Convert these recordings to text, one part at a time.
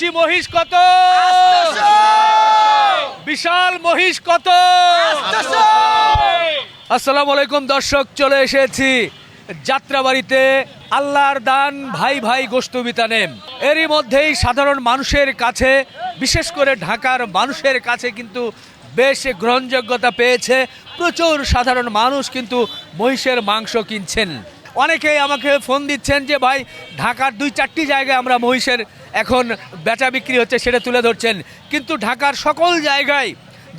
দেশি মহিষ কত? বিশাল মহিষ কত? আসসালামু আলাইকুম দর্শক চলে এসেছি যাত্রাবাড়িতে। আল্লাহর দান ভাই ভাই গোস্ত বিতানে এরই মধ্যেই সাধারণ মানুষের কাছে বিশেষ করে ঢাকার মানুষের কাছে কিন্তু বেশ গ্রহণযোগ্যতা পেয়েছে। প্রচুর সাধারণ মানুষ কিন্তু মহিষের মাংস কিনছেন। অনেকেই আমাকে ফোন দিচ্ছেন যে, ভাই, ঢাকার দুই চারটি জায়গায় আমরা মহিষের এখন বেচা বিক্রি হচ্ছে, সেটা তুলে ধরছেন। কিন্তু ঢাকার সকল জায়গায়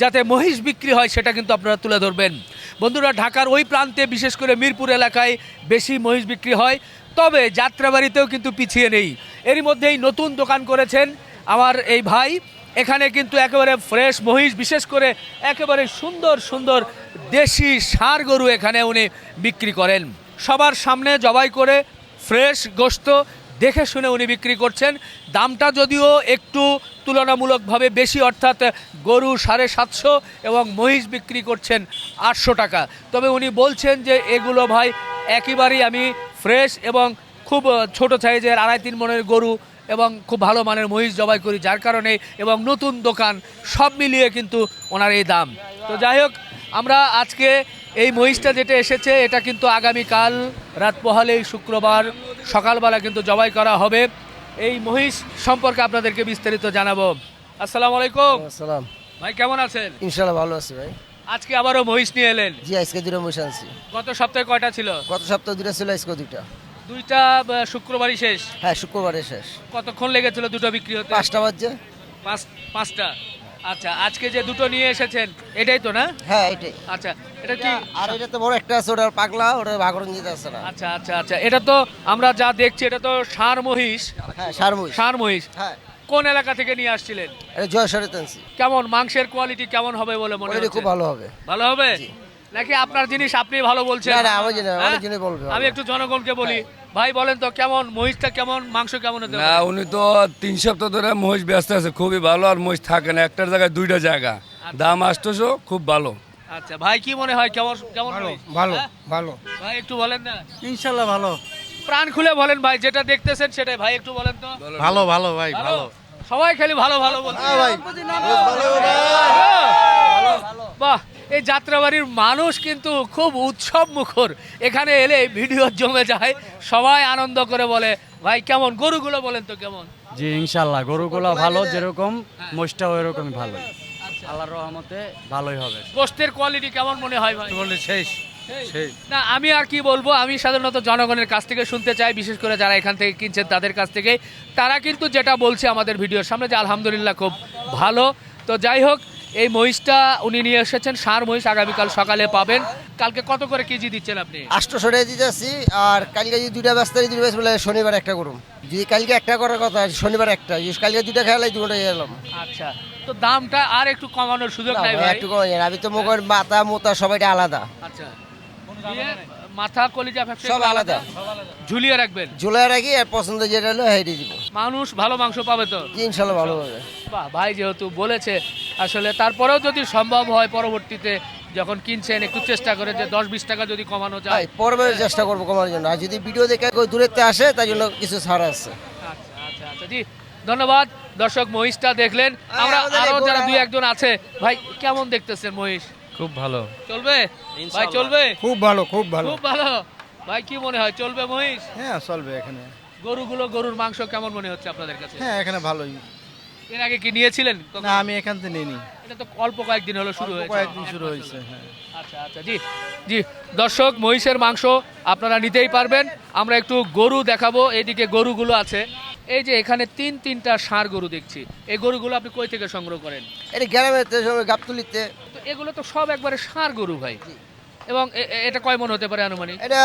যাতে মহিষ বিক্রি হয়, সেটা কিন্তু আপনারা তুলে ধরবেন। বন্ধুরা, ঢাকার ওই প্রান্তে, বিশেষ করে মিরপুর এলাকায় বেশি মহিষ বিক্রি হয়। তবে যাত্রাবাড়িতেও কিন্তু পিছিয়ে নেই। এরই মধ্যেই নতুন দোকান করেছেন আমার এই ভাই। এখানে কিন্তু একেবারে ফ্রেশ মহিষ, বিশেষ করে একেবারে সুন্দর সুন্দর দেশি ষাঁড় গরু এখানে উনি বিক্রি করেন। সবার সামনে জবাই করে ফ্রেশ গোস্ত দেখে শুনে উনি বিক্রি করছেন। দামটা যদিও একটু তুলনামূলকভাবে বেশি, অর্থাৎ গরু সাড়ে সাতশো এবং মহিষ বিক্রি করছেন আটশো টাকা। তবে উনি বলছেন যে এগুলো ভাই একেবারেই আমি ফ্রেশ এবং খুব ছোট সাইজের আড়াই তিন মনের গরু এবং খুব ভালো মানের মহিষ জবাই করি, যার কারণে এবং নতুন দোকান সব মিলিয়ে কিন্তু ওনার এই দাম। তো যাই হোক, আমরা আজকে এই মহিষটা যেটা এসেছে এটা কিন্তু আগামীকাল রাত পহালেই শুক্রবার সকালবেলা কিন্তু জবাই করা হবে। এই মহিষ সম্পর্কে আপনাদেরকে বিস্তারিত জানাব। আসসালামু আলাইকুম। আসসালাম। ভাই কেমন আছেন? ইনশাল্লাহ ভালো আছি ভাই। আজকে আবারও মহিষ নিয়ে এলেন? জি আজকে দুটো মহিষ আনছি। গত সপ্তাহে কয়টা ছিল? গত সপ্তাহ দুটো ছিল আজকে দুইটা। দুইটা শুক্রবারই শেষ? হ্যাঁ শুক্রবারে শেষ। কতক্ষণ লেগেছিল দুটো বিক্রি হতে? পাঁচটা বাজছে। পাঁচ পাঁচটা। আচ্ছা আজকে যে দুটো নিয়ে এসেছেন এটাই তো না? হ্যাঁ এটাই। আচ্ছা এটা কি আর এটা তো বড় একটা আছে ওটা পাগলা ওটা আছে না। আচ্ছা আচ্ছা আচ্ছা এটা তো আমরা যা দেখছি এটা তো ষাঁড় মহিষ। হ্যাঁ সার মহিষ। ষাঁড় মহিষ। হ্যাঁ। কোন এলাকা থেকে নিয়ে আসছিলেন? এটা জয় সরেত কেমন মাংসের কোয়ালিটি কেমন হবে বলে মনে হয় খুব ভালো হবে। ভালো হবে? নাকি আপনার জিনিস আপনি ভালো বলছেন? না, না, আমার জিনিস- আমার হ্যাঁ? বলবে, আমি একটু জনগণকে বলি। ভাই বলেন তো কেমন? মহিষটা কেমন? মাংস কেমন হতে না উনি তো তিন সপ্তাহ ধরে মহিষ ব্যস্ত আছে খুবই ভালো আর মহিষ থাকে না একটার জায়গায় দুইটা জায়গা। দাম আসতেছো খুব ভালো। আচ্ছা ভাই কি মনে হয় কেমন কেমন মহিষ? ভালো হ্যাঁ? ভালো। ভাই একটু বলেন না। ইনশাল্লাহ ভালো। প্রাণ খুলে বলেন ভাই যেটা দেখতেছেন সেটাই। ভাই একটু বলেন তো। ভালো ভালো ভাই ভালো? সবাই খালি ভালো ভালো বলছে। ভাই। বাহ। এই যাত্রাবাড়ির মানুষ কিন্তু খুব উৎসব মুখর এখানে এলে ভিডিও জমে যায় সবাই আনন্দ করে বলে ভাই কেমন? গরুগুলো বলেন তো কেমন? জি ইনশাল্লাহ গরুগুলো ভালো যেরকম মোষটাও এরকমই ভালো। আল্লাহর রহমতে ভালোই হবে। গোস্তের কোয়ালিটি কেমন মনে হয় ভাই? বলে শেষ। না আমি আর কি বলব আমি সাধারণত জনগণের কাছ থেকে শুনতে চাই বিশেষ করে যারা এখান থেকে কিনছেন তাদের কাছ থেকে। তারা কিন্তু যেটা বলছে আমাদের ভিডিওর সামনে যে আলহামদুলিল্লাহ খুব ভালো। তো যাই হোক এই মহিষটা উনি নিয়ে এসেছেন সার মহিষ আগামীকাল সকালে পাবেন। কালকে কত করে কেজি দিচ্ছেন আপনি? আটশো সরে দিতে আসছি আর কালকে যদি দুইটা ব্যস্ত দুটো ব্যস্ত বলে শনিবার একটা করুন যদি কালকে একটা করার কথা শনিবার একটা। কালকে দুইটা খেয়ালাই দুটোই এলাম। আচ্ছা তো দামটা আর একটু কমানোর সুযোগ নাই একটু কমে আমি তো মুখের মাথা মোতা সবাইটা আলাদা। আচ্ছা। মাথা কলিজা ফ্যাপসা সব আলাদা। ঝুলিয়ে রাখবেন। ঝুলাই রাখি আর পছন্দ যেটা হলো হেঁটে দিব মানুষ ভালো মাংস পাবে তো? ইনশাল্লাহ ভালো বাহ ভাই যেহেতু বলেছে আসলে তারপরেও যদি সম্ভব হয় পরবর্তীতে যখন কিনছেন একটু চেষ্টা করে যে দশ বিশ টাকা যদি কমানো যায়। পরবে চেষ্টা করব কমানোর জন্য। আর যদি ভিডিও দেখে কেউ থেকে আসে তার জন্য কিছু ছাড় আছে। আচ্ছা আচ্ছা আচ্ছা জি ধন্যবাদ। দর্শক মহিষটা দেখলেন। আমরা আরও যারা দুই একজন আছে ভাই কেমন দেখতেছেন মহিষ? খুব ভালো। চলবে? ভাই চলবে? খুব ভালো খুব ভালো। খুব ভালো। ভাই কি মনে হয় চলবে মহিষ? হ্যাঁ চলবে এখানে। গরুগুলো গরুর মাংস কেমন মনে হচ্ছে আপনাদের কাছে? হ্যাঁ এখানে ভালোই। এর আগে কি নিয়েছিলেন না আমি এখান থেকে নিইনি। এটা তো অল্প কয়েকদিন হলো শুরু হয়েছে। কয়েকদিন শুরু হয়েছে হ্যাঁ। আচ্ছা আচ্ছা জি জি। দর্শক মহিষের মাংস আপনারা নিতেই পারবেন। আমরা একটু গরু দেখাবো এইদিকে গরুগুলো আছে। এই যে এখানে তিন তিনটা ষাঁড় গরু দেখছি। এই গরুগুলো আপনি কই থেকে সংগ্রহ করেন? এটা গ্রামেতে সময় গাবতুলিতে। এগুলো তো সব একবারে সার গরু ভাই। এবং এটা কয় মন হতে পারে আনুমানিক? এটা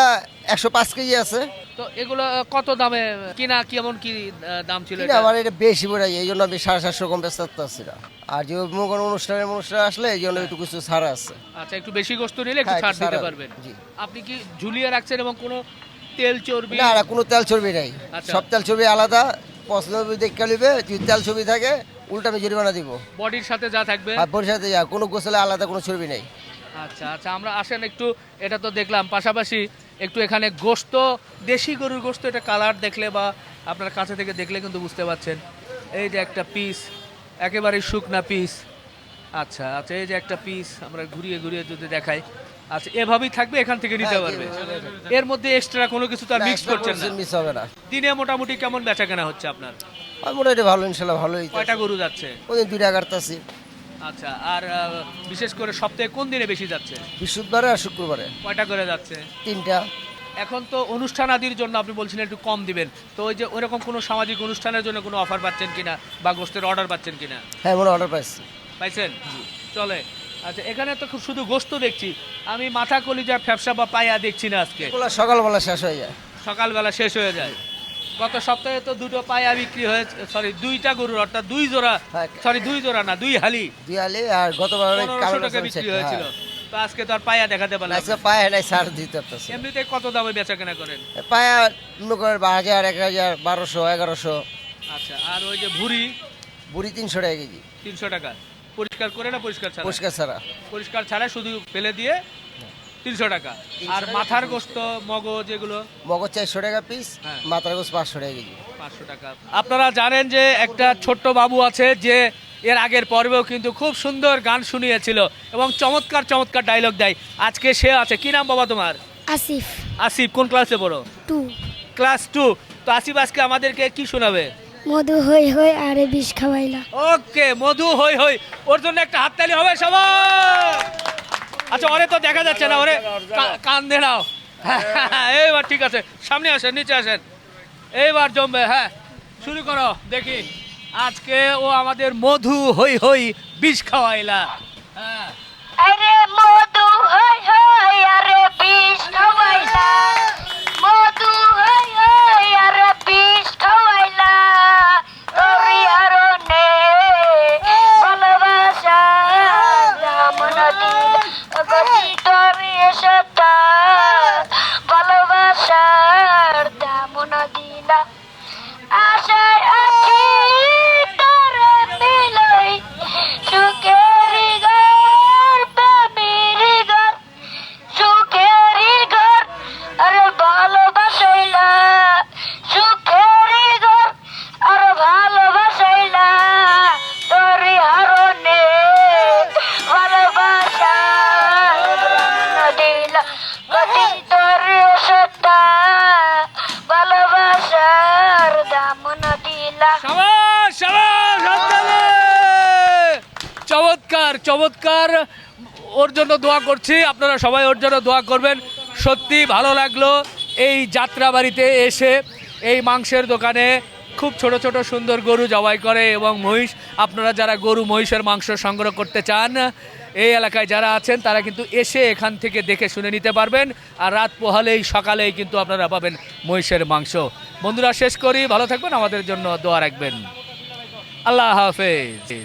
একশো পাঁচ কেজি আছে। তো এগুলো কত দামে কিনা কেমন কি দাম ছিল এটা? আমার এটা বেশি পড়ে এই জন্য আমি সাড়ে সাতশো কম আসছি না। আর যে কোনো অনুষ্ঠানের অনুষ্ঠান আসলে এই জন্য একটু কিছু ছাড় আছে। আচ্ছা একটু বেশি গোস্ত নিলে একটু হ্যাঁ, ছাড় দিতে পারবেন। জি। আপনি কি ঝুলিয়ে রাখছেন এবং কোনো তেল চর্বি? না না কোনো তেল চর্বি নাই। আচ্ছা। সব তেল চর্বি আলাদা। পছন্দ দেখে নিবে যদি তেল চর্বি থাকে উল্টা আমি জরিমানা দিব। বডির সাথে যা থাকবে। আর পরিষদে যা কোনো গোসলে আলাদা কোনো চর্বি নেই। আচ্ছা আচ্ছা আমরা আসেন একটু এটা তো দেখলাম। পাশাপাশি একটু এখানে গোস্ত দেশি গরুর গোস্ত এটা কালার দেখলে বা আপনার কাছে থেকে দেখলে কিন্তু বুঝতে পারছেন এই যে একটা পিস একেবারে শুকনা পিস আচ্ছা আচ্ছা এই যে একটা পিস আমরা ঘুরিয়ে ঘুরিয়ে যদি দেখাই। আচ্ছা এভাবেই থাকবে এখান থেকে নিতে হ্যাঁ, পারবে। এর মধ্যে এক্সট্রা কোনো কিছু তো আর মিক্স করছেন না। মিস হবে না। দিনে মোটামুটি কেমন বেচা কেনা হচ্ছে আপনার? আর মোটামুটি ভালো ইনশাল্লাহ ভালোই কয়টা গরু যাচ্ছে? ওই দুইটা কাটতেছি। আচ্ছা আর আহ, বিশেষ করে সপ্তাহে কোন দিনে বেশি যাচ্ছে? বৃহস্পতিবারে আর শুক্রবারে। কয়টা করে যাচ্ছে? তিনটা। এখন তো অনুষ্ঠান আদির জন্য আপনি বলছিলেন একটু কম দিবেন। তো ওই যে ওইরকম কোনো সামাজিক অনুষ্ঠানের জন্য কোনো অফার পাচ্ছেন কিনা বা গোষ্ঠের অর্ডার পাচ্ছেন কিনা? হ্যাঁ মনে অর্ডার পাইছি। পাইছেন? চলে। আচ্ছা এখানে তো খুব শুধু গোস্ত দেখছি। আমি মাথা কলিজা ফ্যাপসা বা পায়া দেখছি না আজকে। এগুলো সকালবেলা শেষ হয়ে যায়। সকালবেলা শেষ হয়ে যায়। গত সপ্তাহে তো দুটো পায়া বিক্রি হয়েছে সরি দুইটা গরুর অর্থাৎ দুই জোড়া হ্যাঁ। সরি দুই জোড়া না দুই হালি। দিয়ালি আর গতবার পনেরোশো টাকা বিক্রি হয়েছিল হ্যাঁ। তো আজকে তো আর পায়া দেখাতে পারলাম আজকে। পায়ে নাই সার দিতে পারতেছে। এমনিতে কত দামে বেচা কেনা করেন? পায়া মনে করেন হাজার এক হাজার বারোশো এগারোশো। আচ্ছা আর ওই যে ভুড়ি? বুড়ি তিনশো টাকা কেজি। তিনশো টাকা। পরিষ্কার করে না পরিষ্কার ছাড়া? পরিষ্কার ছাড়া। পরিষ্কার ছাড়া শুধু ফেলে দিয়ে তিনশো টাকা। আর মাথার গোস্ত মগজ এগুলো? মগজ চারশো টাকা পিস হ্যাঁ। মাথার গোস পাঁচশো টাকা কেজি। পাঁচশো টাকা। আপনারা জানেন যে একটা ছোট্ট বাবু আছে যে এর আগের পর্বেও কিন্তু খুব সুন্দর গান শুনিয়েছিল এবং চমৎকার চমৎকার ডায়লগ দেয়। আজকে সে আছে। কি নাম বাবা তোমার? আসিফ। আসিফ কোন ক্লাসে পড়ো? টু। ক্লাস টু তো আসিফ আজকে আমাদেরকে কি শোনাবে? মধু হই হই আরে বিষ খাওয়াইলা। ওকে মধু হই হই ওর জন্য একটা হাততালি হবে সবাই! আচ্ছা ওরে তো দেখা যাচ্ছে না ওরে কান্দে কান দে নাও। এইবার ঠিক আছে সামনে আসেন নিচে আসেন। এইবার জমবে হ্যাঁ শুরু করো দেখি। আজকে ও আমাদের মধু হই হই বিষ খাওয়াইলা। হ্যাঁ। চমৎকার চমৎকার। ওর জন্য দোয়া করছি, আপনারা সবাই ওর জন্য দোয়া করবেন। সত্যি ভালো লাগল এই যাত্রা বাড়িতে এসে, এই মাংসের দোকানে। খুব ছোট ছোট, সুন্দর গরু জবাই করে এবং মহিষ। আপনারা যারা গরু, মহিষের মাংস সংগ্রহ করতে চান, এই এলাকায় যারা আছেন, তারা কিন্তু এসে এখান থেকে দেখে শুনে নিতে পারবেন। আর রাত পোহালেই, সকালেই কিন্তু আপনারা পাবেন মহিষের মাংস। বন্ধুরা, শেষ করি। ভালো থাকবেন। আমাদের জন্য দোয়া রাখবেন। আল্লাহ হাফেজ।